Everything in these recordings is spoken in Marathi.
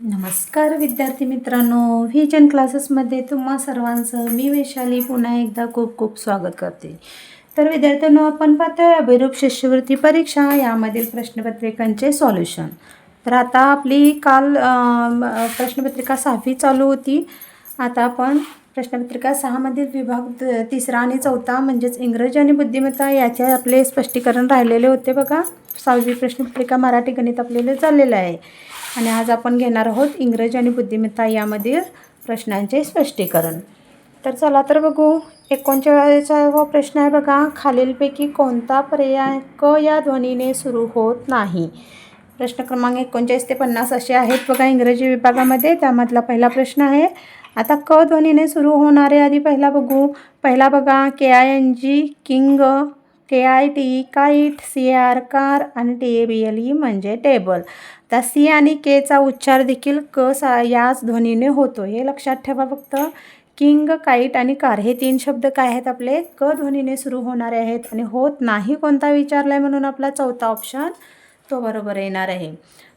नमस्कार विद्यार्थी मित्रांनो व्हिजन क्लासेसमध्ये तुम्हा सर्वांचं मी वैशाली पुन्हा एकदा खूप खूप स्वागत करते. तर विद्यार्थ्यांनो आपण पाहतोय अभिरूप शिष्यवृत्ती परीक्षा यामधील प्रश्नपत्रिकांचे सॉल्युशन तर आता आपली काल प्रश्नपत्रिका सहावी चालू होती. आता आपण प्रश्नपत्रिका सहामधील विभाग द- तिसरा आणि चौथा म्हणजेच इंग्रजी आणि बुद्धिमत्ता याचे आपले स्पष्टीकरण राहिलेले होते बघा. सहावी प्रश्नपत्रिका मराठी गणित आपल्याला चाललेलं आहे. आणि आज आपण घेणार आहोत इंग्रजी आणि बुद्धिमत्ता यामधील प्रश्नांचे स्पष्टीकरण. तर चला तर बघू एकोणचाळीसावा प्रश्न आहे बघा खालीलपैकी कोणता पर्याय क या ध्वनीने सुरू होत नाही? प्रश्न क्रमांक एकोणचाळीस ते पन्नास असे आहेत बघा इंग्रजी विभागामध्ये त्यामधला पहिला प्रश्न आहे. आता क ध्वनीने सुरू होणारे आधी पहिला बघू. पहिला बघा K I N G king K I T kite C R car आणि T A B L E म्हणजे टेबल तर सी आणि केचा उच्चार देखील क सा याच ध्वनीने होतो. हे लक्षात ठेवा फक्त. किंग काईट आणि कार हे तीन शब्द काय आहेत आपले? क ध्वनीने सुरू होणारे आहेत आणि होत नाही कोणता विचारला आहे म्हणून आपला चौथा ऑप्शन तो बरोबर येणार आहे.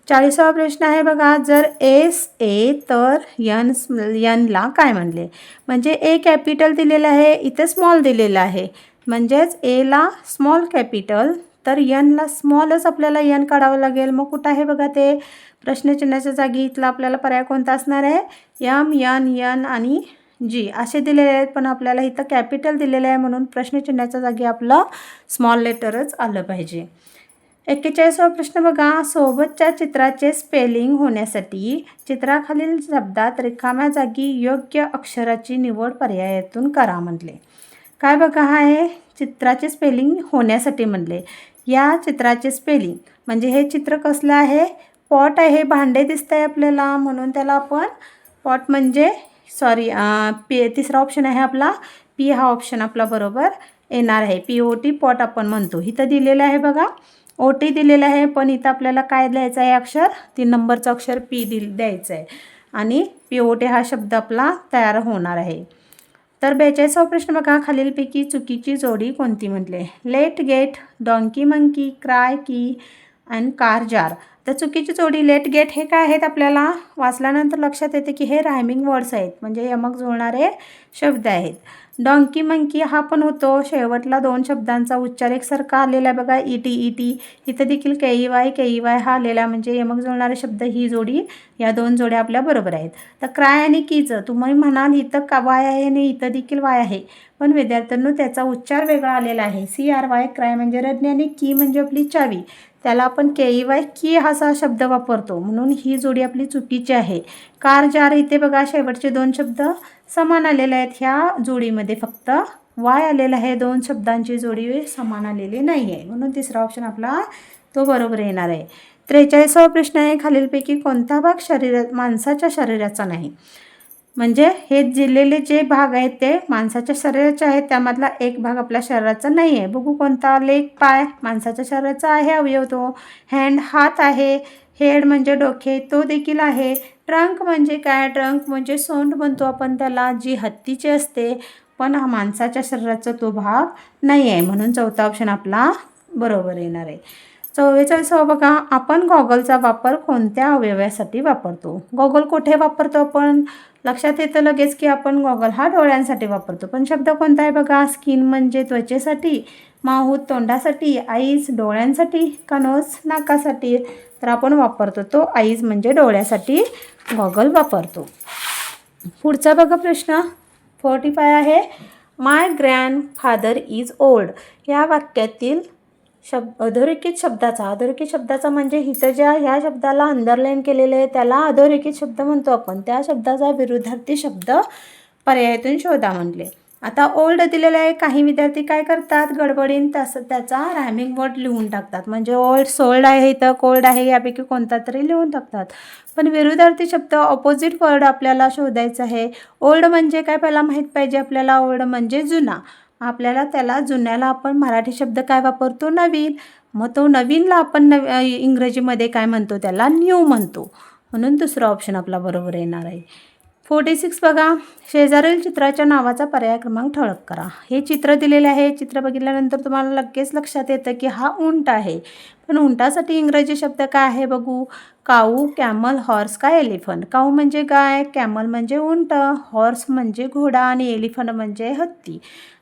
चाळीसावा प्रश्न आहे बघा. जर एस ए तर यन यनला काय म्हणले? म्हणजे ए कॅपिटल दिलेलं आहे इथे स्मॉल दिलेलं आहे. म्हणजेच एला स्मॉल कॅपिटल तर यनला स्मॉलच आपल्याला यन काढावं लागेल. मग कुठं आहे बघा ते? प्रश्नचिन्हाच्या जागी इथला आपल्याला पर्याय कोणता असणार आहे? यम यन यन आणि जी असे दिलेले आहेत. पण आपल्याला इथं कॅपिटल दिलेलं आहे म्हणून प्रश्नचिन्हाच्या जागी आपलं स्मॉल लेटरच आलं पाहिजे. एक्केचाळीसवा प्रश्न बघा. सोबतच्या चित्राचे स्पेलिंग होण्यासाठी चित्राखालील शब्दात रिकाम्या जागी योग्य अक्षराची निवड पर्यायातून करा म्हटले. काय बघा हा आहे चित्राचे स्पेलिंग होण्यासाठी म्हणले. या चित्राचे स्पेलिंग म्हणजे हे चित्र कसलं आहे? पॉट आहे भांडे दिसत आहे आपल्याला. म्हणून त्याला आपण पॉट म्हणजे सॉरी पी तिसरा ऑप्शन आहे आपला. पी हा ऑप्शन आपला बरोबर येणार आहे. पी ओ टी पॉट आपण म्हणतो. इथं दिलेलं आहे बघा. ओ टी दिलेलं आहे पण इथं आपल्याला काय द्यायचं आहे अक्षर? तीन नंबरचं अक्षर पी दिल द्यायचं आहे आणि पी ओ टी हा शब्द आपला तयार होणार आहे. तर बेचाळीसावा प्रश्न बघा. खालीलपैकी चुकीची जोडी कोणती म्हटले? Let get donkey monkey cry key and car jar. तर चुकीची जोडी लेट गेट हे काय आहेत आपल्याला? वाचल्यानंतर लक्षात येते की हे रायमिंग वर्ड्स आहेत. म्हणजे यमक जुळणारे शब्द आहेत. डॉंकी मंकी हा पण होतो. शेवटला दोन शब्दांचा उच्चार. एकसारखा आलेला आहे बघा ई टी ई टी इथं देखील K E Y K E Y हा आलेला म्हणजे यमक जुळणारे शब्द ही जोडी या दोन जोड्या आपल्या बरोबर आहेत. तर क्राय आणि कीचं तुम्ही म्हणाल इथं का वाय आहे आणि इथं देखील वाय आहे. पण विद्यार्थ्यांनो त्याचा उच्चार वेगळा आलेला आहे. सी आर वाय क्राय म्हणजे रज्ञ आणि की म्हणजे आपली चावी. त्याला आपण के ई वाय की असा शब्द वापरतो. म्हणून ही जोडी आपली चुकीची आहे. कार जार इथे बघा शेवटचे दोन शब्द. समान आलेले आहेत ह्या जोडीमध्ये फक्त. वाय आलेला आहे दोन शब्दांची जोडी समान आलेली नाही आहे म्हणून तिसरा ऑप्शन आपला तो बरोबर येणार आहे. त्रेचाळीसावा प्रश्न आहे खालीलपैकी कोणता भाग शरीरा माणसाच्या शरीराचा नाही? म्हणजे हे दिलेले जे भाग आहेत ते माणसाच्या शरीराचे आहेत त्यामधला एक भाग आपल्या शरीराचा नाही आहे बघू कोणता लेग पाय माणसाच्या शरीराचा आहे अवयव तो. हँड हात आहे. हेड म्हणजे डोके तो देखील आहे. ट्रंक म्हणजे काय? ट्रंक म्हणजे सोंड म्हणतो आपण त्याला जी हत्तीची असते. पण हा माणसाच्या शरीराचा तो भाग नाही आहे म्हणून चौथा ऑप्शन आपला बरोबर येणार आहे. चव्वेचाळीसावा बघा आपण गॉगलचा वापर कोणत्या अवयवासाठी वापरतो? गॉगल कुठे वापरतो आपण? लक्षात येतं लगेच की आपण गॉगल हा डोळ्यांसाठी वापरतो. पण शब्द कोणता आहे बघा? स्किन म्हणजे त्वचेसाठी माहूत तोंडासाठी आईज डोळ्यांसाठी का नाकासाठी? तर आपण वापरतो तो आईज म्हणजे डोळ्यासाठी गॉगल वापरतो. पुढचा बघा प्रश्न. फोर्टी फाय आहे. My grandfather is old. या वाक्यातील शब्द अधोरेखित शब्दाचा अधोरेखित शब्दाचा म्हणजे इथं ज्या ह्या शब्दाला अंडरलाईन केलेले आहे त्याला अधोरेखित शब्द म्हणतो आपण. त्या शब्दाचा विरुद्धार्थी शब्द पर्यायातून शोधा म्हणले आता ओल्ड दिलेलं आहे काही विद्यार्थी काय करतात? गडबडीन तसं त्याचा रॅमिंग वर्ड लिहून टाकतात. म्हणजे ओल्ड सोल्ड आहे इथं कोल्ड आहे यापैकी कोणता तरी लिहून टाकतात. पण विरुद्धार्थी शब्द ऑपोजिट वर्ड आपल्याला शोधायचं आहे. ओल्ड म्हणजे काय? पहिला माहीत पाहिजे आपल्याला. ओल्ड म्हणजे जुना. आपल्याला त्याला जुन्याला आपण मराठी शब्द काय वापरतो? नवीन. मग तो नवीनला आपण नव इंग्रजीमध्ये काय म्हणतो? त्याला न्यू म्हणतो. म्हणून दुसरा ऑप्शन आपला बरोबर येणार आहे. फोर्टी सिक्स बघा. शेजारील चित्राच्या नावाचा पर्याय क्रमांक ठळक करा. हे चित्र दिलेले आहे. चित्र बघितल्यानंतर तुम्हाला लगेच लक्षात येतं की हा उंट आहे. पण उंटासाठी इंग्रजी शब्द काय आहे बघू? काऊ कॅमल हॉर्स काय एलिफंट? काऊ म्हणजे गाय कॅमल म्हणजे उंट. हॉर्स म्हणजे घोडा आणि एलिफंट म्हणजे हत्ती.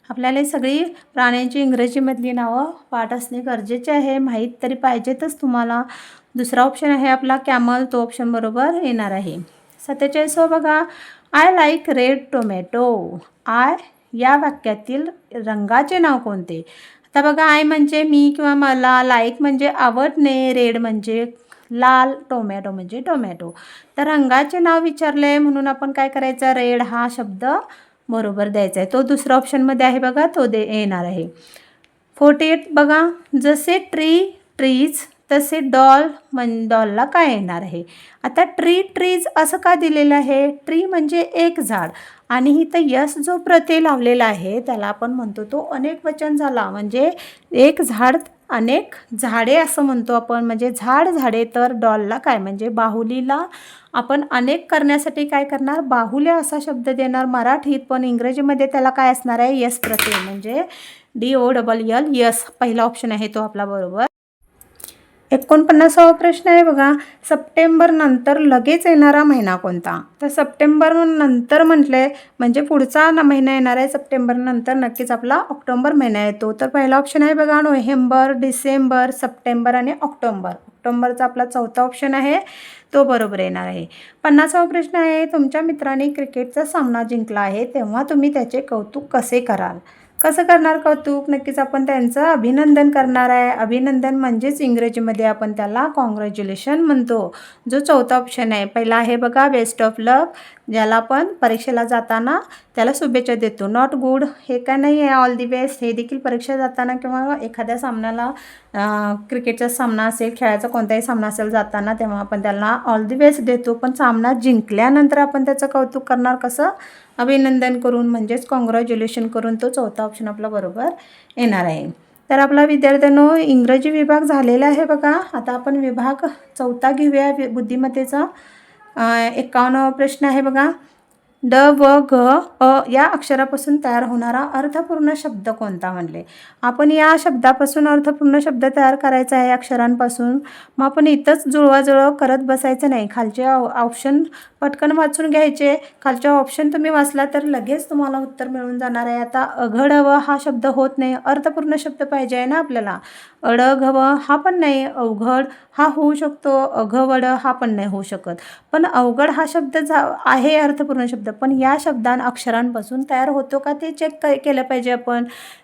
आपल्याला सगळी प्राण्यांची इंग्रजीमधली नावं पाठ असणे गरजेचे आहे. माहीत तरी पाहिजेतच तुम्हाला. दुसरा ऑप्शन आहे आपला कॅमल तो ऑप्शन बरोबर येणार आहे. सत्तेचाळीसवा बघा. I like red tomato I या वाक्यातील रंगाचे नाव कोणते? आता बघा आय म्हणजे मी किंवा मला. लाईक म्हणजे आवडणे. रेड म्हणजे लाल. टोमॅटो म्हणजे टोमॅटो तर रंगाचे नाव विचारले म्हणून आपण काय करायचं? रेड हा शब्द बरोबर द्यायचा आहे. तो दुसरा ऑप्शनमध्ये आहे बघा तो दे येणार आहे. फोर्टी एट बघा जसे ट्री ट्रीज तसे डॉल म्हण डॉलला काय येणार आहे? आता ट्री ट्रीज असं का दिलेलं आहे? ट्री म्हणजे एक झाड. आणि इथं यस जो प्रत्यय लावलेला आहे त्याला आपण म्हणतो तो अनेक वचन झाला. म्हणजे एक झाड अनेक झाडे असं म्हणतो आपण. म्हणजे झाड झाडे तर डॉलला काय? म्हणजे बाहुलीला आपण अनेक करण्यासाठी काय करणार? बाहुल्या असा शब्द देणार मराठीत पण इंग्रजीमध्ये त्याला काय असणार आहे? यस प्रत्यय. म्हणजे D O double L S. पहिला ऑप्शन आहे तो आपला बरोबर. एकोणपन्नासावा प्रश्न आहे बघा. सप्टेंबर नंतर लगेच येणारा महिना कोणता? तर सप्टेंबर नंतर म्हटले म्हणजे पुढचा महिना येणार आहे सप्टेंबर नंतर. नक्कीच आपला ऑक्टोंबर महिना येतो. तर पहिला ऑप्शन आहे बघा नोव्हेंबर डिसेंबर सप्टेंबर आणि ऑक्टोंबर. ऑक्टोंबरचा आपला चौथा ऑप्शन आहे तो बरोबर येणार आहे. पन्नासावा प्रश्न आहे तुमच्या मित्राने क्रिकेटचा सामना जिंकला आहे तेव्हा तुम्ही त्याचे कौतुक कसे कराल? कसं करणार कौतुक? नक्कीच आपण त्यांचं अभिनंदन करणार आहे. अभिनंदन म्हणजेच इंग्रजीमध्ये आपण त्याला कॉंग्रॅच्युलेशन म्हणतो. जो चौथा ऑप्शन आहे. पहिला आहे बघा बेस्ट ऑफ लक ज्याला आपण परीक्षेला जाताना त्याला शुभेच्छा देतो. नॉट गुड हे काय नाही आहे. ऑल दी बेस्ट हे देखील परीक्षा जाताना किंवा एखाद्या सामन्याला क्रिकेटचा सामना असेल खेळाचा कोणताही सामना असेल जाताना तेव्हा आपण त्यांना ऑल दी बेस्ट देतो. पण सामना जिंकल्यानंतर आपण त्याचं कौतुक करणार कसं? अभिनंदन करून म्हणजेच कॉंग्रॅच्युलेशन करून तो चौथा ऑप्शन आपला बरोबर येणार आहे. तर आपला विद्यार्थ्यांनो इंग्रजी विभाग झालेला आहे बघा. आता आपण विभाग चौथा घेऊया. वि- बुद्धिमत्तेचा एकावन्न प्रश्न आहे बघा. ड व ग अ या अक्षरापासून तयार होणारा अर्थपूर्ण शब्द कोणता म्हणले? आपण या शब्दापासून अर्थपूर्ण शब्द तयार करायचा आहे अक्षरांपासून. मग आपण इथंच जुळवाजुळव करत बसायचं नाही. खालचे ऑप्शन पटकन वाचून घ्यायचे. खालचे ऑप्शन तुम्ही वाचला तर लगेच तुम्हाला उत्तर मिळून जाणार आहे. आता अघडव हा शब्द होत नाही. अर्थपूर्ण शब्द पाहिजे आहे ना आपल्याला? अडघव हा पण नाही. अवघड हा होऊ शकतो. अघवड हा पण नाही होऊ शकत. पण अवघड हा शब्द जा आहे अर्थपूर्ण शब्द. पण या शब्दां अक्षरांपासून तयार होतो का ते चेक क केलं पाहिजे आपण.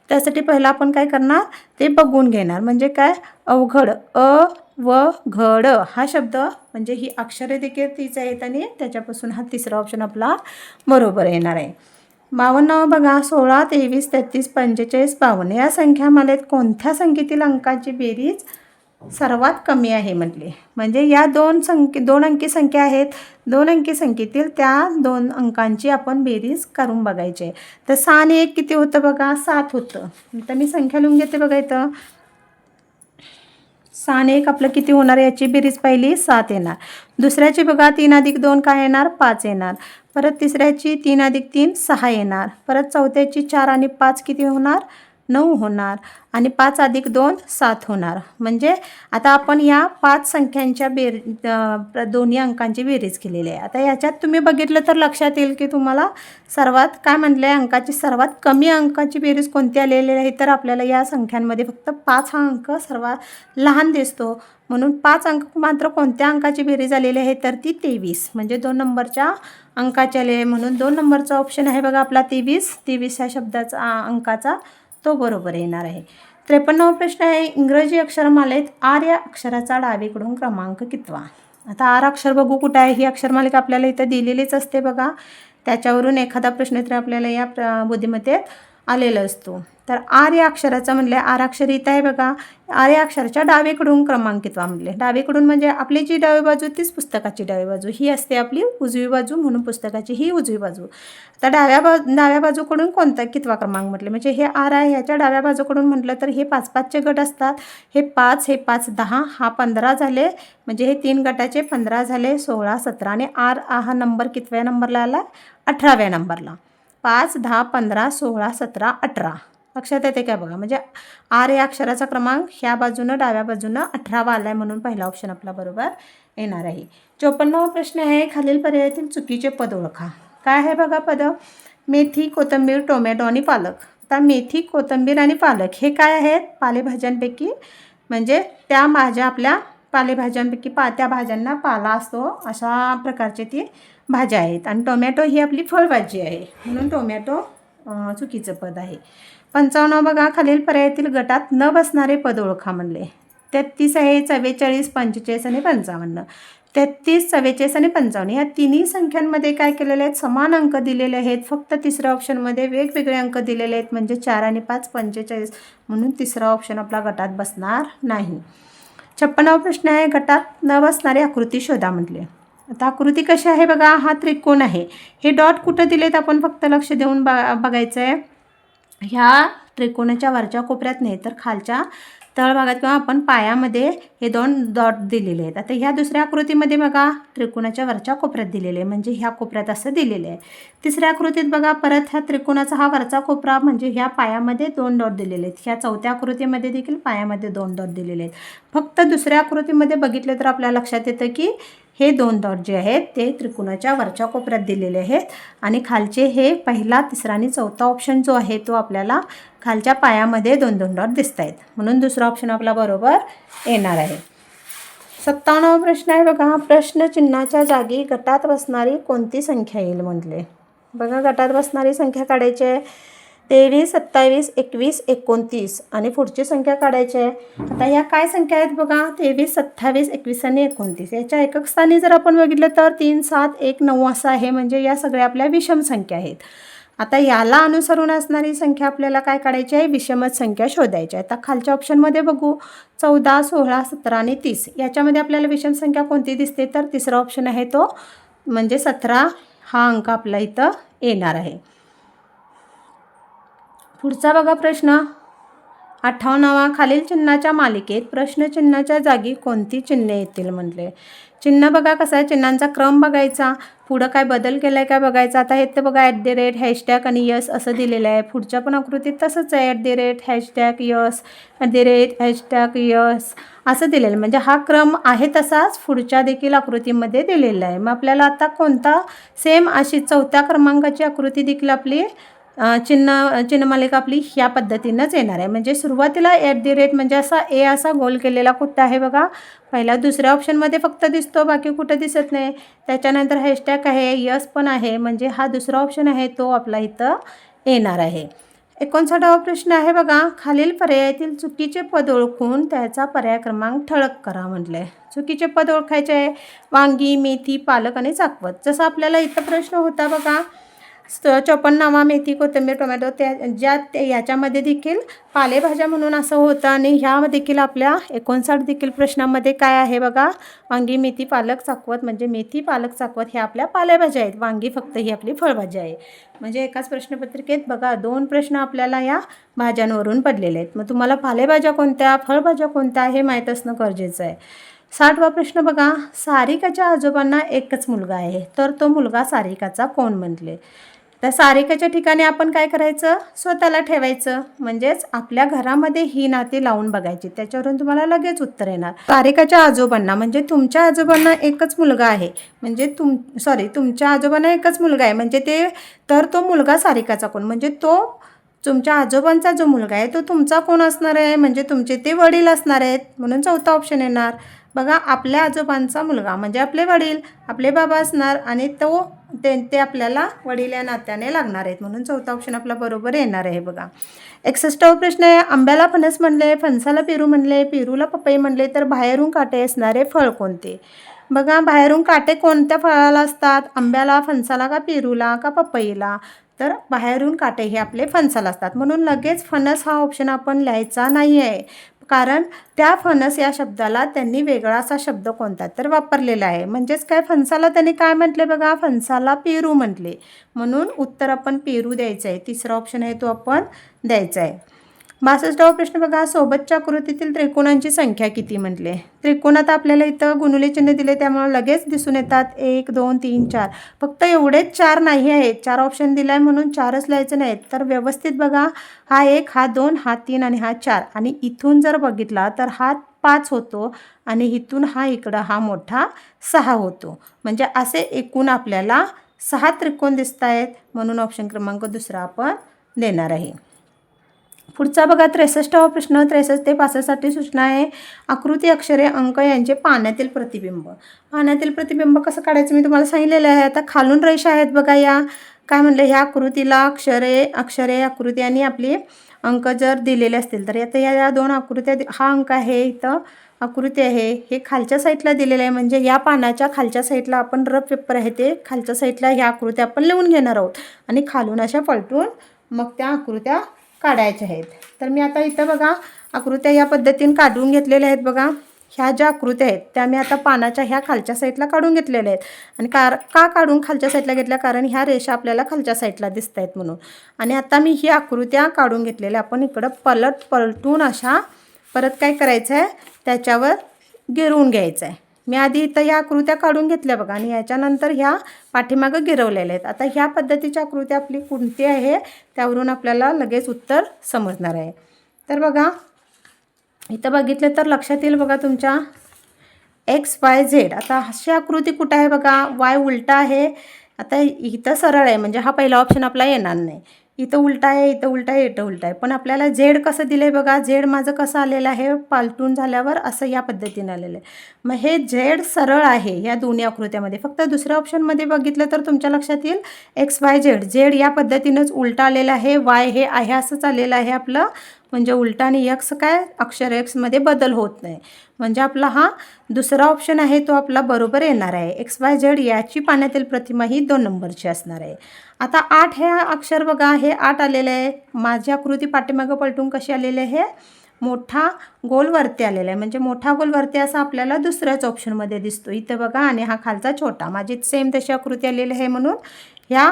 त्यासाठी पहिला आपण काय करणार? ते बघून घेणार. म्हणजे काय? अवघड अ व घड हा शब्द म्हणजे ही अक्षरे देखील तीच आहेत आणि त्याच्यापासून हा तिसरा ऑप्शन आपला बरोबर येणार आहे. बावन्न बघा सोळा तेवीस तेहतीस पंचेचाळीस बावन्न. या संख्यामालेत कोणत्या संख्येतील अंकाची बेरीज? सर्वात कमी आहे म्हटले. म्हणजे या दोन संख्ये दोन अंकी संख्या आहेत. दोन अंकी संख्येतील त्या दोन अंकांची आपण बेरीज करून बघायची. आहे तर सहा आणि एक किती होतं बघा? सात होतं. तर मी संख्या लिहून घेते बघा इथं. सहा आणि एक आपलं किती होणार याची बेरीज पहिली? सात येणार. दुसऱ्याची बघा तीन अधिक दोन काय येणार? पाच येणार. परत तिसऱ्याची तीन अधिक तीन सहा येणार. परत चौथ्याची चार आणि पाच किती होणार? नऊ होणार आणि पाच अधिक दोन सात होणार. म्हणजे आता आपण या पाच संख्यांच्या बेर दोन्ही अंकांची बेरीज केलेली आहे. आता याच्यात तुम्ही बघितलं तर लक्षात येईल की तुम्हाला सर्वात काय म्हटलं आहे अंकाची सर्वात कमी अंकाची बेरीज कोणती आलेली आहे तर आपल्याला या संख्यांमध्ये फक्त पाच हा अंक सर्वात लहान दिसतो. म्हणून पाच अंक मात्र कोणत्या अंकाची बेरीज आलेली आहे तर ती तेवीस. म्हणजे दोन नंबरच्या अंकाची आलेली आहे. म्हणून दोन नंबरचा ऑप्शन आहे बघा आपला तेवीस. तेवीस ह्या शब्दाचा अंकाचा तो बरोबर येणार आहे. त्रेपन्नावा प्रश्न आहे इंग्रजी अक्षरमालेत आर या अक्षराचा डावीकडून क्रमांक कितवा? आता आर अक्षर बघू कुठं आहे ही अक्षरमालिका आपल्याला इथं दिलेलीच असते बघा. त्याच्यावरून एखादा प्रश्न तर आपल्याला या प्र बुद्धिमत्तेत आलेला असतो. तर आर या अक्षराचं म्हणलं आर अक्षर इथं आहे बघा. आर या अक्षराच्या डावीकडून क्रमांकितवा म्हणले डावीकडून म्हणजे आपली जी डावी बाजू तीच पुस्तकाची डावी बाजू. ही असते आपली उजवी बाजू म्हणून पुस्तकाची ही उजवी बाजू. तर डाव्या बा डाव्या बाजूकडून कोणता कितवा क्रमांक म्हटले? म्हणजे हे आर आहे ह्याच्या डाव्या बाजूकडून म्हटलं तर हे पाच पाचचे गट असतात. हे पाच हे पाच दहा हा पंधरा झाले. म्हणजे हे तीन गटाचे पंधरा झाले सोळा सतरा आणि आर हा नंबर कितव्या नंबरला आला? अठराव्या नंबरला. पाच दहा पंधरा सोळा सतरा अठरा. लक्षात येते काय बघा? म्हणजे आर या अक्षराचा क्रमांक ह्या बाजूनं डाव्या बाजूनं अठरावा आला आहे म्हणून पहिला ऑप्शन आपला बरोबर येणार आहे. चोपन्नावा प्रश्न आहे खालील पर्यायातील चुकीचे पद ओळखा. काय आहे बघा पद? मेथी कोथिंबीर टोमॅटो आणि पालक. आता मेथी कोथिंबीर आणि पालक हे काय आहेत? पालेभाज्यांपैकी म्हणजे त्या भाज्या आपल्या पालेभाज्यांपैकी पा त्या भाज्यांना पाला असतो अशा प्रकारचे ती भाज्या आहेत. आणि टोमॅटो ही आपली फळभाजी आहे. म्हणून टोमॅटो चुकीचं पद आहे. पंचावन्न बघा खालील पर्यायातील गटात न बसणारे पद ओळखा म्हणले. तेहतीस आहे चव्वेचाळीस पंचेचाळीस आणि पंचावन्न. तेहतीस चव्वेचाळीस आणि पंचावन्न या तिन्ही संख्यांमध्ये काय केलेले आहेत? समान अंक दिलेले आहेत. फक्त तिसऱ्या ऑप्शनमध्ये वेगवेगळे अंक दिलेले आहेत. म्हणजे चार आणि पाच पंचेचाळीस. म्हणून तिसरा ऑप्शन आपला गटात बसणार नाही. छप्पनावा प्रश्न आहे. गटात न बसणारी आकृती शोधा म्हटले आता आकृती कशी आहे बघा? हा त्रिकोण आहे. हे डॉट कुठं दिलेत? आपण फक्त लक्ष देऊन बा बघायचं आहे ह्या त्रिकोणाच्या वरच्या कोपऱ्यात नाही तर खालच्या तळभागात किंवा आपण पायामध्ये हे दोन डॉट दिलेले आहेत. आता ह्या दुसऱ्या आकृतीमध्ये बघा त्रिकोणाच्या वरच्या कोपऱ्यात दिलेले आहे म्हणजे ह्या कोपऱ्यात असं दिलेले आहे. तिसऱ्या आकृतीत बघा परत ह्या त्रिकोणाचा हा वरचा कोपरा म्हणजे ह्या पायामध्ये दोन डॉट दिलेले आहेत. ह्या चौथ्या आकृतीमध्ये देखील पायामध्ये दोन डॉट दिलेले आहेत. फक्त दुसऱ्या आकृतीमध्ये बघितलं तर आपल्या लक्षात येतं की हे दोन डॉट जे आहेत ते त्रिकोणाच्या वरच्या कोपऱ्यात दिलेले आहेत. आणि खालचे हे पहिला तिसरा आणि चौथा ऑप्शन जो आहे तो आपल्याला खालच्या पायामध्ये दोन दोन डॉट दिसत आहेत. म्हणून दुसरा ऑप्शन आपला बरोबर येणार आहे. सत्तावन्नावा प्रश्न आहे बघा. प्रश्नचिन्हाच्या जागी गटात बसणारी कोणती संख्या येईल म्हटले? बघा गटात बसणारी संख्या काढायची आहे. तेवीस सत्तावीस एकवीस एकोणतीस. आणि पुढची संख्या काढायची आहे. आता ह्या काय संख्या आहेत बघा? तेवीस सत्तावीस एकवीस आणि एकोणतीस. याच्या एकक स्थानी जर आपण बघितलं तर तीन सात एक नऊ असं आहे. म्हणजे या सगळ्या आपल्या विषम संख्या आहेत. आता याला अनुसरून असणारी संख्या आपल्याला काय काढायची आहे? विषमच संख्या शोधायची आहे. आता खालच्या ऑप्शनमध्ये बघू. चौदा सोळा सतरा आणि तीस. याच्यामध्ये आपल्याला विषम संख्या कोणती दिसते? तर तिसरा ऑप्शन आहे तो म्हणजे सतरा. हा अंक आपला इथं येणार आहे. पुढचा बघा प्रश्न. अठ्ठावन्नावा खालील चिन्हाच्या मालिकेत प्रश्नचिन्हाच्या जागी कोणती चिन्हे येतील म्हटले. चिन्ह बघा कसं आहे चिन्हांचा क्रम बघायचा. पुढं काय बदल केला आहे काय बघायचा. आता हे तर बघा ॲट द रेट हॅशटॅग आणि यस असं दिलेलं आहे. पुढच्या पण आकृतीत तसंच आहे at the rate hashtag S at the rate hashtag S असं दिलेलं आहे. म्हणजे हा क्रम आहे तसाच पुढच्या देखील आकृतीमध्ये दिलेला आहे. मग आपल्याला आता कोणता? सेम अशी चौथ्या क्रमांकाची आकृती देखील आपली चिन्ह चिन्हमालिका आपली ह्या पद्धतीनंच येणार आहे. म्हणजे सुरुवातीला ॲट दी रेट म्हणजे असा ए असा गोल केलेला कुठं आहे बघा. पहिला दुसऱ्या ऑप्शनमध्ये फक्त दिसतो बाकी कुठं दिसत नाही. त्याच्यानंतर हॅशटॅग आहे यस पण आहे. म्हणजे हा दुसरा ऑप्शन आहे तो आपला इथं येणार आहे. एकोणसाठावा प्रश्न आहे बघा. खालील पर्यायातील चुकीचे पद ओळखून त्याचा पर्याय क्रमांक ठळक करा म्हटलं आहे चुकीचे पद ओळखायचे आहे. वांगी मेथी पालक आणि चाकवत. जसं आपल्याला इथं प्रश्न होता बघा. चोपन्नावा मेथी कोथिंबीर टोमॅटो त्या ज्या ते याच्यामध्ये देखील पालेभाज्या म्हणून असं होतं. आणि ह्या देखील आपल्या एकोणसाठ देखील प्रश्नामध्ये काय आहे बघा? वांगी मेथी पालक चाकवत म्हणजे मेथी पालक चाकवत ह्या आपल्या पालेभाज्या आहेत. वांगी फक्त ही आपली फळभाजी आहे. म्हणजे एकाच प्रश्नपत्रिकेत बघा दोन प्रश्न आपल्याला या भाज्यांवरून पडलेले आहेत. मग तुम्हाला पालेभाज्या कोणत्या फळभाज्या कोणत्या हे माहीत असणं गरजेचं आहे. साठवा प्रश्न बघा सारिकाच्या आजोबांना एकच मुलगा आहे. तर तो मुलगा सारिकाचा कोण म्हणले त्या सारिकाच्या ठिकाणी आपण काय करायचं? स्वतःला ठेवायचं. म्हणजेच आपल्या घरामध्ये ही नाती लावून बघायची. त्याच्यावरून तुम्हाला लगेच उत्तर येणार. सारिकाच्या आजोबांना म्हणजे तुमच्या आजोबांना एकच मुलगा आहे. म्हणजे तुम सॉरी तुमच्या आजोबांना एकच मुलगा आहे. म्हणजे ते तर तो मुलगा सारिकाचा कोण? म्हणजे तो तुमच्या आजोबांचा जो मुलगा आहे तो तुमचा कोण असणार आहे? म्हणजे तुमचे ते वडील असणार आहेत. म्हणून चौथा ऑप्शन येणार. बघा आपल्या आजोबांचा मुलगा म्हणजे आपले वडील आपले बाबा असणार आणि तो ते ते आपल्याला वडील या नात्याने लागणार आहेत. म्हणून चौथा ऑप्शन आपला बरोबर येणार आहे बघा. एकसष्टावा प्रश्न आहे आंब्याला फणस म्हणले फणसाला पेरू म्हणले पेरूला पपई म्हणले तर बाहेरून काटे असणारे फळ कोणते? बघा बाहेरून काटे कोणत्या फळाला असतात? आंब्याला फणसाला का पेरूला का पपईला? तर बाहेरून काटे हे आपले फणसाला असतात. म्हणून लगेच फणस हा ऑप्शन आपण लिहायचा नाही आहे कारण त्या फणस या शब्दाला त्यांनी वेगळा असा शब्द कोणता तर वापरलेला आहे. म्हणजेच काय? फणसाला त्यांनी काय म्हटले बघा? फणसाला पेरू म्हटले. म्हणून उत्तर आपण पेरू द्यायचं आहे तिसरा ऑप्शन आहे तो आपण द्यायचा आहे बासष्टावा प्रश्न बघा सोबतच्या आकृतीतील त्रिकोणांची संख्या किती म्हटले? त्रिकोणात आपल्याला इथं गुणुले चिन्ह दिले त्यामुळे लगेच दिसून येतात. एक दोन तीन चार. फक्त एवढेच चार नाही आहेत. चार ऑप्शन दिला आहे म्हणून चारच लिहायचं नाहीत. तर व्यवस्थित बघा. हा एक हा दोन हा तीन आणि हा चार. आणि इथून जर बघितला तर हा पाच होतो आणि इथून हा इकडं हा मोठा सहा होतो. म्हणजे असे एकूण आपल्याला सहा त्रिकोण दिसत आहेत म्हणून ऑप्शन क्रमांक दुसरा आपण देणार आहे. पुढचा बघा त्रेसष्टावा प्रश्न त्रेसष्ट ते पासष्टसाठी सूचना आहे. आकृती अक्षरे अंक यांचे पाण्यातील प्रतिबिंब. पाण्यातील प्रतिबिंब कसं काढायचं? मी तुम्हाला सांगितलेलं आहे. आता खालून रेषा आहेत बघा या. काय म्हणलं? ह्या आकृतीला अक्षरे अक्षरे आकृती आणि आपली अंक जर दिलेले असतील तर. आता या दोन आकृत्या हा अंक आहे इथं आकृती आहे. हे खालच्या साईडला दिलेलं आहे. म्हणजे या पानाच्या खालच्या साईडला आपण रफ पेपर आहे ते. खालच्या साईडला ह्या आकृत्या आपण लिहून घेणार आहोत. आणि खालून अशा पलटून मग त्या आकृत्या काढायच्या आहेत. तर मी आता इथं बघा आकृत्या या पद्धतीने काढून घेतलेल्या आहेत बघा. ह्या ज्या आकृत्या आहेत त्या मी आता पानाच्या ह्या खालच्या साईडला काढून घेतलेल्या आहेत. आणि कार का काढून खालच्या साईडला घेतल्या? कारण ह्या रेषा आपल्याला खालच्या साईडला दिसत आहेत म्हणून. आणि आता मी ही आकृत्या काढून घेतलेल्या आपण इकडं पलट पलटून अशा परत काय करायचं आहे त्याच्यावर गिरवून घ्यायचं आहे मी आधी इथं ह्या आकृत्या काढून घेतल्या बघा आणि याच्यानंतर ह्या पाठीमागं गिरवलेल्या आहेत. आता ह्या पद्धतीची आकृती आपली कोणती आहे त्यावरून आपल्याला लगेच उत्तर समजणार आहे. तर बघा इथं बघितलं तर लक्षात येईल बघा तुमच्या एक्स वाय झेड आता अशी आकृती कुठं आहे बघा? वाय उलटा आहे. आता इथं सरळ आहे म्हणजे हा पहिला ऑप्शन आपला येणार नाही. इथं उलटा आहे इथं उलटा आहे इथं उलटा आहे. पण आपल्याला झेड कसं दिलं आहे बघा झेड माझं कसं आलेलं आहे पालटून झाल्यावर असं या पद्धतीने आलेलं आहे. मग हे झेड सरळ आहे या दोन्ही आकृत्यामध्ये. फक्त दुसऱ्या ऑप्शनमध्ये बघितलं तर तुमच्या लक्षात येईल एक्स वाय झेड झेड या पद्धतीनंच उलटा आलेलं आहे वाय हे आहे असंच आलेलं आहे आपलं. म्हणजे उलटा आणि यक्स काय? अक्षर एक्समध्ये बदल होत नाही. म्हणजे आपला हा दुसरा ऑप्शन आहे तो आपला बरोबर येणार आहे. एक्स वाय झेड याची पाण्यातील प्रतिमा ही दोन नंबरची असणार आहे. आता आठ हे अक्षर बघा हे आठ आलेलं आहे. माझी आकृती पाठीमागं पलटून कशी आलेले आहे? मोठा गोल वरती आलेला आहे. म्हणजे मोठा गोल वरती असा आपल्याला दुसऱ्याच ऑप्शनमध्ये दिसतो. इथं बघा आणि हा खालचा छोटा. माझी सेम तशी आकृती आलेली आहे म्हणून ह्या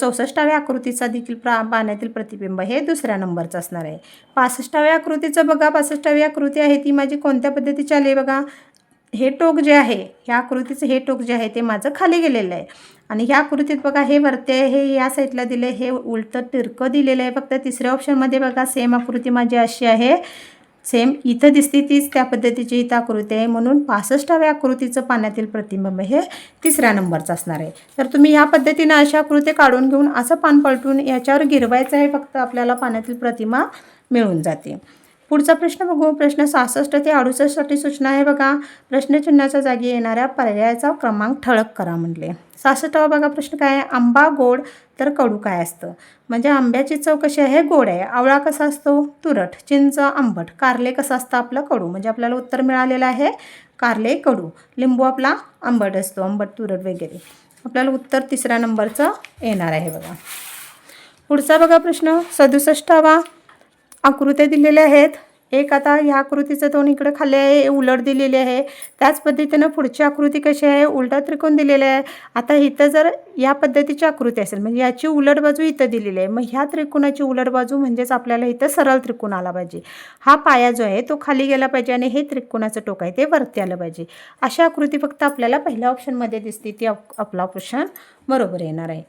चौसष्टाव्या आकृतीचा देखील प्रा पाण्यातील प्रतिबिंब हे दुसऱ्या नंबरचं असणार आहे. पासष्टाव्या आकृतीचं बघा पासष्टावी आकृती आहे ती माझी कोणत्या पद्धतीची आली आहे बघा? हे टोक जे आहे ह्या आकृतीचं हे टोक जे आहे ते माझं खाली गेलेलं आहे. आणि ह्या आकृतीत बघा हे वरते हे या साईडला दिले हे उलटं तिरकं दिलेलं आहे. फक्त तिसऱ्या ऑप्शनमध्ये बघा सेम आकृती माझी अशी आहे. सेम इथं दिसते तीच त्या पद्धतीची इथं आकृती आहे. म्हणून पासष्टाव्या आकृतीचं पाण्यातील प्रतिबिंब हे तिसऱ्या नंबरचं असणार आहे. तर तुम्ही या पद्धतीनं अशा आकृती काढून घेऊन असं पान पलटून याच्यावर गिरवायचं आहे फक्त आपल्याला पाण्यातील प्रतिमा मिळून जाते. पुढचा प्रश्न बघू. प्रश्न सहासष्ट ते अडुसष्टसाठी सूचना आहे बघा. प्रश्नचिन्हाच्या जागी येणाऱ्या पर्यायाचा क्रमांक ठळक करा म्हणले सहासष्टावा बघा प्रश्न काय आहे? आंबा गोड तर कडू काय असतं? म्हणजे आंब्याची चव कशी आहे? गोड आहे. आवळा कसा असतो? तुरट. चिंच आंबट. कारले कसं असतं आपलं? कडू. म्हणजे आपल्याला उत्तर मिळालेलं आहे कारले कडू. लिंबू आपला आंबट असतो. आंबट तुरट वगैरे. आपल्याला उत्तर तिसऱ्या नंबरचं येणार आहे बघा. पुढचा बघा प्रश्न. सदुसष्टावा आकृत्या दिलेल्या आहेत. एक आता ह्या आकृतीचं तोंड इकडं खाली आहे उलट दिलेली आहे. त्याच पद्धतीनं पुढची आकृती कशी आहे उलटा त्रिकोण दिलेला आहे. आता इथं जर या पद्धतीची आकृती असेल म्हणजे याची उलट बाजू इथं दिलेली आहे. मग ह्या त्रिकोणाची उलट बाजू म्हणजेच आपल्याला इथं सरळ त्रिकोण आला पाहिजे. हा पाया जो आहे तो खाली गेला पाहिजे आणि हे त्रिकोणाचं टोक आहे ते वरती आलं पाहिजे. अशा आकृती फक्त आपल्याला पहिल्या ऑप्शनमध्ये दिसते ती आपला ऑप्शन बरोबर येणार आहे.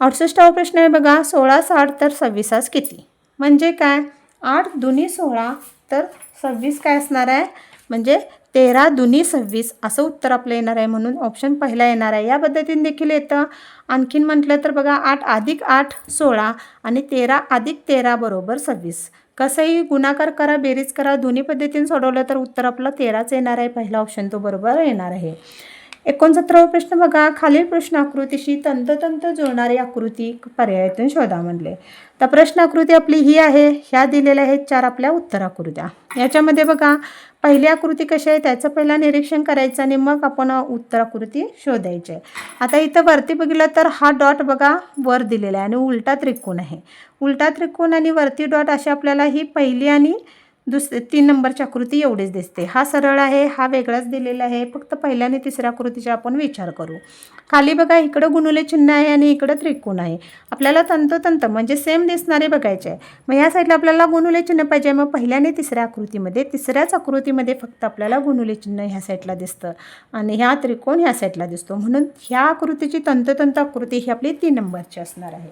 अडुसष्टावा प्रश्न आहे बघा सोळा साठ तर सव्वीसाच किती? म्हणजे काय? आठ दुनी सोळा तर सव्वीस काय असणार आहे? म्हणजे तेरा दुनी सव्वीस असं उत्तर आपलं येणार आहे म्हणून ऑप्शन पहिला येणार आहे. या पद्धतीने देखील येतं. आणखीन म्हटलं तर बघा आठ अधिक आठ सोळा आणि तेरा अधिक तेरा बरोबर सव्वीस. कसंही गुणाकार करा बेरीज करा दोन्ही पद्धतीने सोडवलं तर उत्तर आपलं तेराच येणार आहे. पहिला ऑप्शन तो बरोबर येणार आहे. एकोणसत्तरावा प्रश्न बघा. खालील प्रश्न आकृतीशी तंतोतंत जुळणारी आकृती पर्यायातून शोधा म्हणले तर प्रश्न आकृती आपली ही आहे. ह्या दिलेल्या आहेत चार आपल्या उत्तर आकृत्या याच्यामध्ये बघा पहिली आकृती कशी आहे? त्याचं पहिला निरीक्षण करायचं आणि मग आपण उत्तर आकृती शोधायची आहे. आता इथं वरती बघितलं तर हा डॉट बघा वर दिलेला आहे आणि उलटा त्रिकोण आहे. उलटा त्रिकोण आणि वरती डॉट अशी आपल्याला ही पहिली आणि दुस तीन नंबरची आकृती एवढीच दिसते. हा सरळ आहे हा वेगळाच दिलेला आहे फक्त पहिल्या आणि तिसऱ्या आकृतीचा आपण विचार करू. खाली बघा इकडं गुणुले चिन्ह आहे आणि इकडं त्रिकोण आहे. आपल्याला तंतोतंत म्हणजे सेम दिसणारे बघायचे आहे. मग या साईडला आपल्याला गुणुले चिन्ह पाहिजे. मग पहिल्या आणि तिसऱ्या आकृतीमध्ये तिसऱ्याच आकृतीमध्ये फक्त आपल्याला गुणुले चिन्ह ह्या साईडला दिसतं आणि ह्या त्रिकोण ह्या साईडला दिसतो. म्हणून ह्या आकृतीची तंतोतंत आकृती ही आपली तीन नंबरची असणार आहे.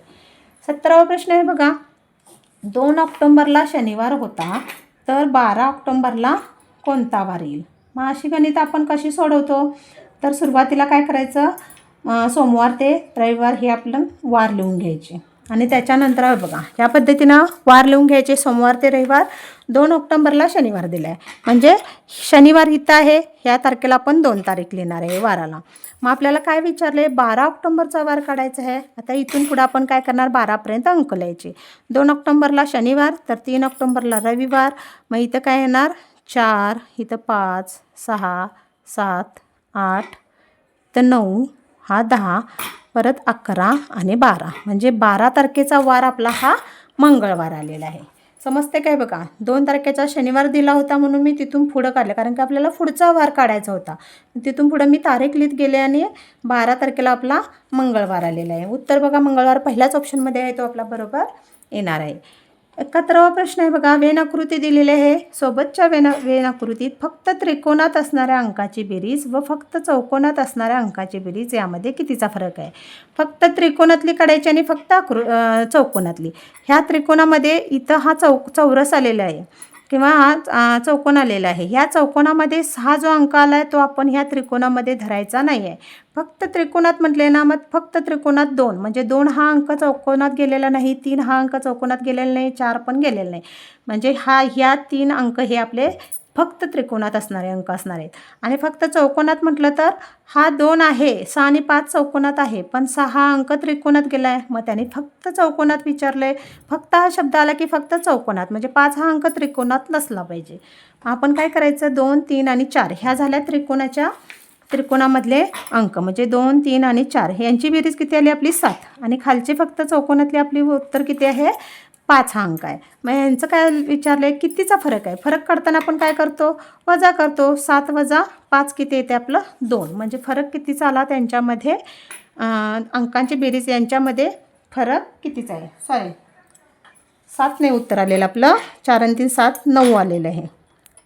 सतरावा प्रश्न आहे बघा. दोन ऑक्टोंबरला शनिवार होता. तर बारा ऑक्टोंबरला कोणता वार येईल? मग अशी गणित आपण कशी सोडवतो? तर सुरुवातीला काय करायचं? सोमवार ते रविवार हे आपलं वार लिहून घ्यायचे. आणि त्याच्यानंतर बघा या पद्धतीनं वार लिहून घ्यायचे सोमवार ते रविवार. दोन ऑक्टोंबरला शनिवार दिला आहे म्हणजे शनिवार इथं आहे ह्या तारखेला आपण दोन तारीख लिहिणार आहे वाराला. मग आपल्याला काय विचारले बारा ऑक्टोंबरचा वार काढायचा आहे. आता इथून पुढं आपण काय करणार? बारापर्यंत अंक लिहायचे. दोन ऑक्टोंबरला शनिवार तर तीन ऑक्टोंबरला रविवार. मग इथं काय येणार? चार इथं पाच सहा सात आठ तर नऊ हा दहा परत अकरा आणि बारा. म्हणजे बारा तारखेचा वार आपला हा मंगळवार आलेला आहे. समजते काय बघा? दोन तारखेचा शनिवार दिला होता म्हणून मी तिथून पुढं काढलं. कारण की आपल्याला पुढचा वार काढायचा होता. तिथून पुढं मी तारीख लिहित गेले आणि बारा तारखेला आपला मंगळवार आलेला आहे. उत्तर बघा मंगळवार पहिल्याच ऑप्शनमध्ये आहे तो आपला बरोबर येणार आहे. एकाहत्तरावा प्रश्न आहे बघा. वेनाकृती दिलेली आहे. सोबतच्या वेन वेन आकृतीत फक्त त्रिकोणात असणाऱ्या अंकाची बेरीज व फक्त चौकोनात असणाऱ्या अंकाची बेरीज यामध्ये कितीचा फरक आहे? फक्त त्रिकोणातली काढायची आणि फक्त आकृ चौकोनातली. ह्या त्रिकोणामध्ये इथं हा चौ चौरस आलेला आहे. किंवा हा चौकोन आलेला आहे. ह्या चौकोनामध्ये सहा जो अंक आला आहे तो आपण ह्या त्रिकोणामध्ये धरायचा नाही आहे फक्त त्रिकोणात म्हटले ना मग फक्त त्रिकोणात दोन. म्हणजे दोन हा अंक चौकोनात गेलेला नाही तीन हा अंक चौकोनात गेलेला नाही चार पण गेलेला नाही. म्हणजे हा ह्या तीन अंक हे आपले फक्त त्रिकोणात असणारे अंक असणार आहेत. आणि फक्त चौकोनात म्हटलं तर हा दोन आहे सहा आणि पाच चौकोनात आहे. पण सहा अंक त्रिकोणात गेला आहे मग त्याने फक्त चौकोनात विचारलं आहे फक्त हा शब्द आला की फक्त चौकोनात. म्हणजे पाच हा अंक त्रिकोणात नसला पाहिजे. आपण काय करायचं? दोन तीन आणि चार. ह्या झाल्या त्रिकोणाच्या त्रिकोणामधले अंक. म्हणजे दोन तीन आणि चार. यांची बेरीज किती आली? आपली सात. आणि खालचे फक्त चौकोनातली आपली उत्तर किती आहे? पाच हा अंक आहे. मग यांचं काय विचारलं आहे कितीचा फरक आहे? फरक काढताना आपण काय करतो? वजा करतो. सात वजा पाच किती येते आपलं? दोन. म्हणजे फरक कितीचा आला? त्यांच्यामध्ये अंकांची बेरीज यांच्यामध्ये फरक कितीचा आहे? सॉरी सात नाही उत्तर आलेलं आपलं. चार आणि तीन सात नऊ आलेलं आहे.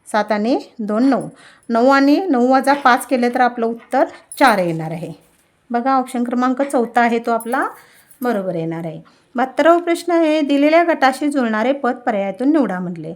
सात आणि दोन नऊ. नऊ आणि नऊ वजा पाच केले तर आपलं उत्तर चार येणार आहे. बघा ऑप्शन क्रमांक चौथा आहे तो आपला. बरोबर येणार आहे. बहात्तरावा प्रश्न आहे दिलेल्या गटाशी जुळणारे पद पर्यायातून निवडा म्हटले.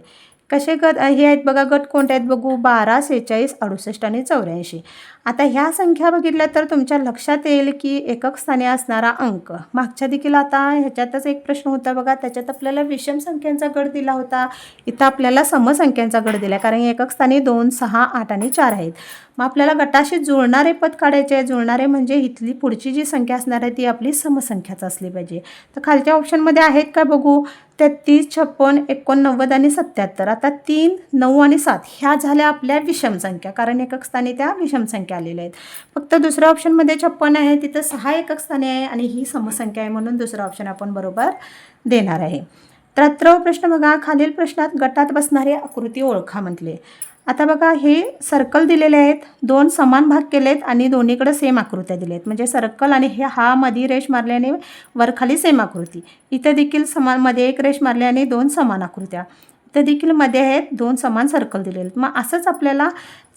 कसे गट हे आहेत बघा गट कोणते आहेत? बघू बारा सेहेचाळीस अडुसष्ट आणि चौऱ्याऐंशी. आता ह्या संख्या बघितल्या तर तुमच्या लक्षात येईल की एकक स्थानी असणारा अंक. मागच्या देखील आता ह्याच्यातच एक प्रश्न होता बघा. त्याच्यात आपल्याला विषम संख्यांचा गट दिला होता. इथं आपल्याला समसंख्यांचा गट दिला कारण एकक स्थानी दोन सहा आठ आणि चार आहेत. मग आपल्याला गटाशी जुळणारे पद काढायचे आहे. जुळणारे म्हणजे इथली पुढची जी संख्या असणार आहे ती आपली समसंख्याच असली पाहिजे. तर खालच्या ऑप्शनमध्ये आहेत का बघू? तेहतीस छप्पन एकोणनव्वद आणि सत्याहत्तर. आता तीन नऊ आणि सात ह्या झाल्या आपल्या विषम संख्या. कारण एकक स्थानी त्या विषम संख्या आलेल्या आहेत. फक्त दुसऱ्या ऑप्शनमध्ये छप्पन आहे तिथं सहा एकक स्थानी आहे आणि ही समसंख्या आहे म्हणून दुसरा ऑप्शन आपण बरोबर देणार आहे. त्र्याहत्तरावा प्रश्न बघा. खालील प्रश्नात गटात बसणारी आकृती ओळखा म्हटले. आता बघा हे सर्कल दिलेले आहेत. दोन समान भाग केले आहेत आणि दोन्हीकडे सेम आकृत्या दिल्या आहेत म्हणजे सर्कल आणि हे हा मधी रेष मारल्याने वरखाली सेम आकृती. इथं देखील समानमध्ये एक रेष मारल्याने दोन समान आकृत्या. तर देखील मध्ये आहेत दोन समान सर्कल दिलेले आहेत. मग असंच आपल्याला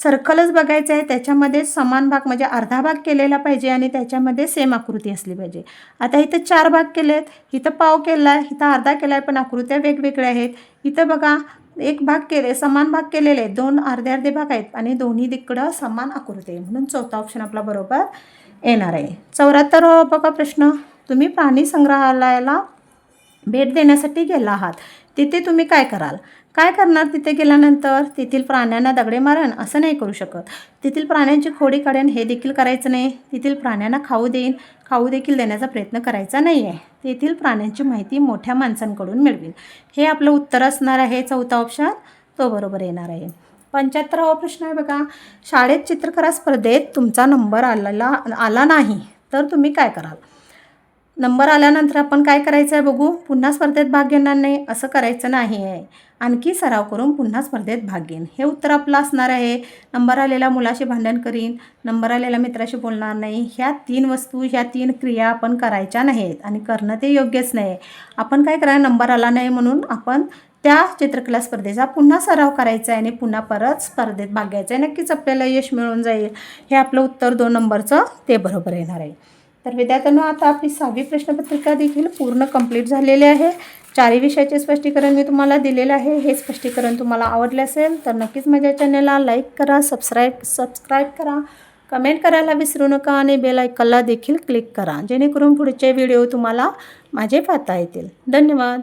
सर्कलच बघायचं आहे त्याच्यामध्ये समान भाग म्हणजे अर्धा भाग केलेला पाहिजे आणि त्याच्यामध्ये सेम आकृती असली पाहिजे. आता इथं चार भाग केलेत इथं पाव केला आहे इथं अर्धा केला आहे पण आकृत्या वेगवेगळ्या आहेत. इथं बघा एक भाग केले समान भाग केलेले आहेत. दोन अर्धे अर्धे भाग आहेत आणि दोन्ही तिकडं समान आकृती आहे. म्हणून चौथा ऑप्शन आपला बरोबर येणार आहे. चौऱ्याहत्तर बघा प्रश्न. तुम्ही प्राणी संग्रहालयाला भेट देण्यासाठी गेला आहात. तिथे तुम्ही काय कराल? काय करणार तिथे गेल्यानंतर? तेथील प्राण्यांना दगडे मारण असं नाही करू शकत. तेथील प्राण्यांची खोडी काढेन हे देखील करायचं नाही. तेथील प्राण्यांना खाऊ देईन. खाऊ देखील देण्याचा प्रयत्न करायचा नाही आहे तेथील प्राण्यांची माहिती मोठ्या माणसांकडून मिळवीन. हे आपलं उत्तर असणार आहे चौथा ऑप्शन तो बरोबर येणार आहे. पंच्याहत्तरावा प्रश्न आहे बघा. शाळेत चित्रकला स्पर्धेत तुमचा नंबर आलेला आला नाही. तर तुम्ही काय कराल? नंबर आल्यानंतर आपण काय करायचं आहे बघू? पुन्हा स्पर्धेत भाग घेणार नाही असं करायचं नाही आहे. आणखी सराव करून पुन्हा स्पर्धेत भाग घेईन. हे उत्तर आपलं असणार आहे. नंबर आलेला मुलाशी भांडण करीन. नंबर आलेल्या मित्राशी बोलणार नाही. ह्या तीन वस्तू ह्या तीन क्रिया आपण करायच्या नाहीत आणि करणं ते योग्यच नाही. आपण काय करायला नंबर आला नाही म्हणून आपण त्या चित्रकला स्पर्धेचा पुन्हा सराव करायचा आहे आणि पुन्हा परत स्पर्धेत भाग घ्यायचा आहे. नक्कीच आपल्याला यश मिळून जाईल. हे आपलं उत्तर दोन नंबरचं ते बरोबर येणार आहे. तर विद्यार्थ्यांनो आता आपली सहावी प्रश्नपत्रिका देखील पूर्ण कंप्लीट झालेली आहे. चारही विषयाचे स्पष्टीकरण मी तुम्हाला दिलेलं आहे. हे स्पष्टीकरण तुम्हाला आवडले असेल तर नक्कीच माझ्या चॅनलला लाईक करा सबस्क्राईब सबस्क्राईब करा. कमेंट करायला विसरू नका आणि बेल आयकॉनला देखील क्लिक करा. जेणेकरून पुढचे व्हिडिओ तुम्हाला माझे पाहता येतील. धन्यवाद.